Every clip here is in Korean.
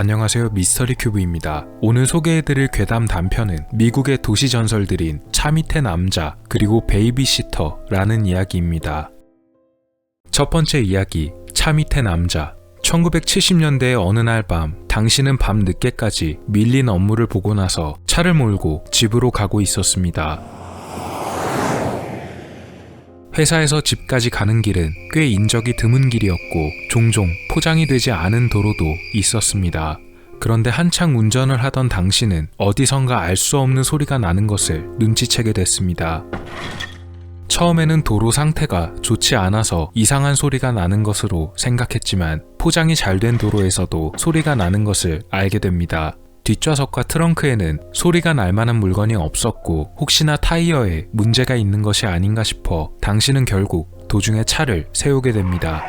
안녕하세요 미스터리 큐브입니다. 오늘 소개해드릴 괴담 단편은 미국의 도시 전설들인 차 밑의 남자 그리고 베이비시터라는 이야기입니다. 첫 번째 이야기 차 밑의 남자 1970년대의 어느 날 밤 당신은 밤 늦게까지 밀린 업무를 보고 나서 차를 몰고 집으로 가고 있었습니다. 회사에서 집까지 가는 길은 꽤 인적이 드문 길이었고 종종 포장이 되지 않은 도로도 있었습니다. 그런데 한창 운전을 하던 당신은 어디선가 알 수 없는 소리가 나는 것을 눈치채게 됐습니다. 처음에는 도로 상태가 좋지 않아서 이상한 소리가 나는 것으로 생각했지만 포장이 잘 된 도로에서도 소리가 나는 것을 알게 됩니다. 뒷좌석과 트렁크에는 소리가 날 만한 물건이 없었고 혹시나 타이어에 문제가 있는 것이 아닌가 싶어 당신은 결국 도중에 차를 세우게 됩니다.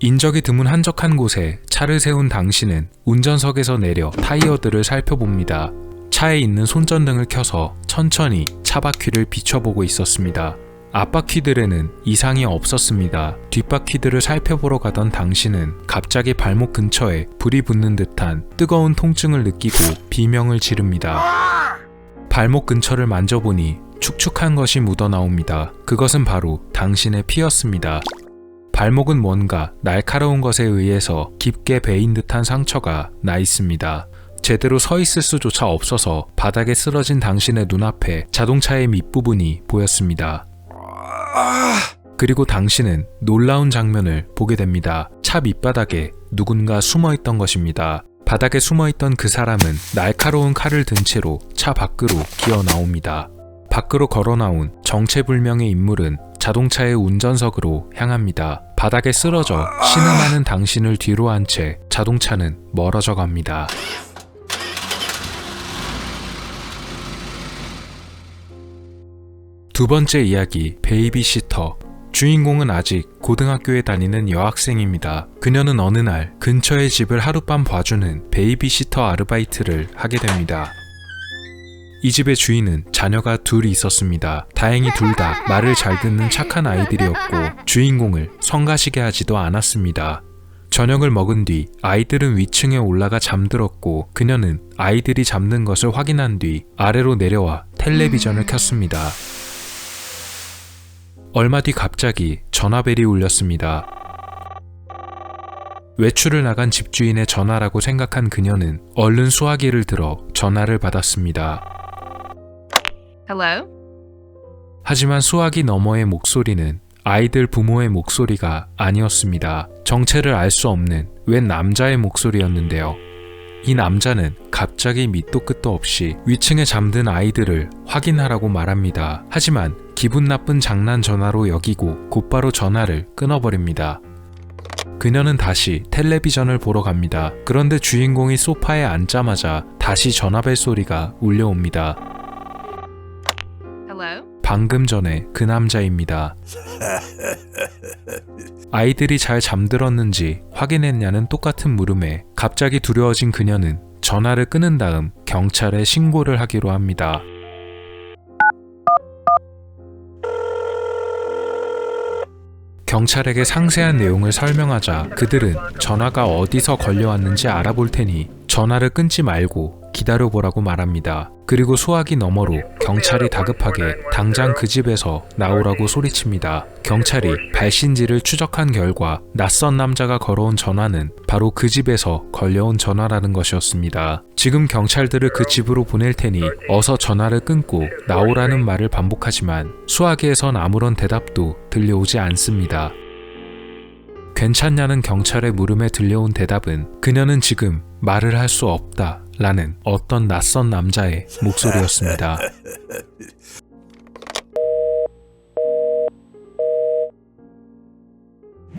인적이 드문 한적한 곳에 차를 세운 당신은 운전석에서 내려 타이어들을 살펴봅니다. 차에 있는 손전등을 켜서 천천히 차 바퀴를 비춰보고 있었습니다. 앞바퀴들에는 이상이 없었습니다. 뒷바퀴들을 살펴보러 가던 당신은 갑자기 발목 근처에 불이 붙는 듯한 뜨거운 통증을 느끼고 비명을 지릅니다. 발목 근처를 만져보니 축축한 것이 묻어나옵니다. 그것은 바로 당신의 피였습니다. 발목은 뭔가 날카로운 것에 의해서 깊게 베인 듯한 상처가 나 있습니다. 제대로 서 있을 수조차 없어서 바닥에 쓰러진 당신의 눈앞에 자동차의 밑부분이 보였습니다. 그리고 당신은 놀라운 장면을 보게 됩니다. 차 밑바닥에 누군가 숨어 있던 것입니다. 바닥에 숨어 있던 그 사람은 날카로운 칼을 든 채로 차 밖으로 기어 나옵니다. 밖으로 걸어 나온 정체불명의 인물은 자동차의 운전석으로 향합니다. 바닥에 쓰러져 신음하는 당신을 뒤로 한 채 자동차는 멀어져 갑니다. 두 번째 이야기, 베이비시터. 주인공은 아직 고등학교에 다니는 여학생입니다. 그녀는 어느 날 근처의 집을 하룻밤 봐주는 베이비시터 아르바이트를 하게 됩니다. 이 집의 주인은 자녀가 둘이 있었습니다. 다행히 둘 다 말을 잘 듣는 착한 아이들이었고 주인공을 성가시게 하지도 않았습니다. 저녁을 먹은 뒤 아이들은 위층에 올라가 잠들었고 그녀는 아이들이 잠든 것을 확인한 뒤 아래로 내려와 텔레비전을 켰습니다. 얼마 뒤 갑자기 전화벨이 울렸습니다. 외출을 나간 집주인의 전화라고 생각한 그녀는 얼른 수화기를 들어 전화를 받았습니다. Hello? 하지만 수화기 너머의 목소리는 아이들 부모의 목소리가 아니었습니다. 정체를 알 수 없는 웬 남자의 목소리였는데요. 이 남자는 갑자기 밑도 끝도 없이 위층에 잠든 아이들을 확인하라고 말합니다. 하지만 기분 나쁜 장난 전화로 여기고 곧바로 전화를 끊어버립니다. 그녀는 다시 텔레비전을 보러 갑니다. 그런데 주인공이 소파에 앉자마자 다시 전화벨 소리가 울려옵니다. Hello? 방금 전에 그 남자입니다. 아이들이 잘 잠들었는지 확인했냐는 똑같은 물음에 갑자기 두려워진 그녀는 전화를 끊은 다음 경찰에 신고를 하기로 합니다. 경찰에게 상세한 내용을 설명하자 그들은 전화가 어디서 걸려왔는지 알아볼 테니 전화를 끊지 말고 기다려보라고 말합니다. 그리고 수화기 너머로 경찰이 다급하게 당장 그 집에서 나오라고 소리칩니다. 경찰이 발신지를 추적한 결과 낯선 남자가 걸어온 전화는 바로 그 집에서 걸려온 전화라는 것이었습니다. 지금 경찰들을 그 집으로 보낼 테니 어서 전화를 끊고 나오라는 말을 반복하지만 수화기에선 아무런 대답도 들려오지 않습니다. 괜찮냐는 경찰의 물음에 들려온 대답은 그녀는 지금 말을 할 수 없다 라는 어떤 낯선 남자의 목소리였습니다.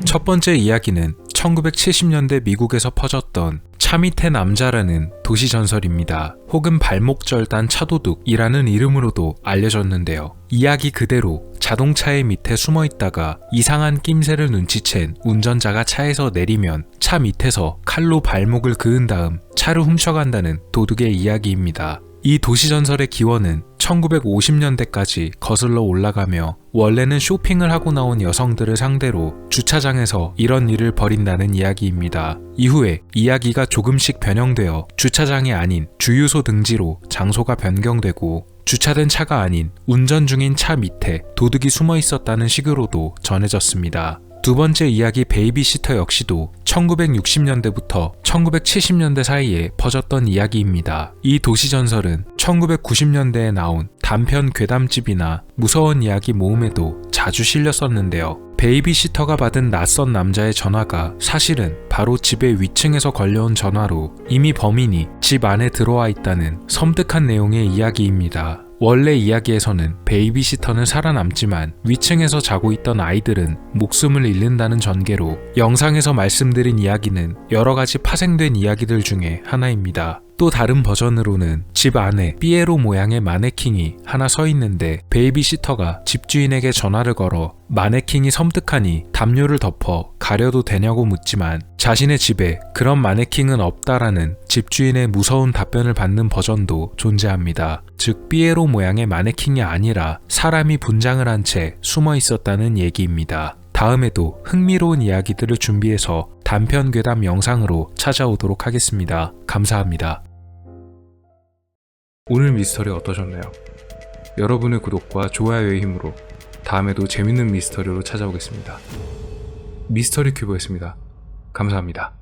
첫 번째 이야기는 1970년대 미국에서 퍼졌던 차 밑의 남자라는 도시 전설입니다. 혹은 발목절단 차도둑이라는 이름으로도 알려졌는데요. 이야기 그대로 자동차의 밑에 숨어 있다가 이상한 낌새를 눈치챈 운전자가 차에서 내리면 차 밑에서 칼로 발목을 그은 다음 차를 훔쳐간다는 도둑의 이야기입니다. 이 도시 전설의 기원은 1950년대까지 거슬러 올라가며 원래는 쇼핑을 하고 나온 여성들을 상대로 주차장에서 이런 일을 벌인다는 이야기입니다. 이후에 이야기가 조금씩 변형되어 주차장이 아닌 주유소 등지로 장소가 변경되고 주차된 차가 아닌 운전 중인 차 밑에 도둑이 숨어 있었다는 식으로도 전해졌습니다. 두 번째 이야기 베이비시터 역시도 1960년대부터 1970년대 사이에 퍼졌던 이야기입니다. 이 도시 전설은 1990년대에 나온 단편 괴담집이나 무서운 이야기 모음에도 자주 실렸었는데요. 베이비시터가 받은 낯선 남자의 전화가 사실은 바로 집의 위층에서 걸려온 전화로 이미 범인이 집 안에 들어와 있다는 섬뜩한 내용의 이야기입니다. 원래 이야기에서는 베이비시터는 살아남지만 위층에서 자고 있던 아이들은 목숨을 잃는다는 전개로 영상에서 말씀드린 이야기는 여러 가지 파생된 이야기들 중에 하나입니다. 또 다른 버전으로는 집 안에 삐에로 모양의 마네킹이 하나 서 있는데 베이비시터가 집주인에게 전화를 걸어 마네킹이 섬뜩하니 담요를 덮어 가려도 되냐고 묻지만 자신의 집에 그런 마네킹은 없다라는 집주인의 무서운 답변을 받는 버전도 존재합니다. 즉 삐에로 모양의 마네킹이 아니라 사람이 분장을 한 채 숨어 있었다는 얘기입니다. 다음에도 흥미로운 이야기들을 준비해서 단편 괴담 영상으로 찾아오도록 하겠습니다. 감사합니다. 오늘 미스터리 어떠셨나요? 여러분의 구독과 좋아요의 힘으로 다음에도 재밌는 미스터리로 찾아오겠습니다. 미스터리 큐브였습니다. 감사합니다.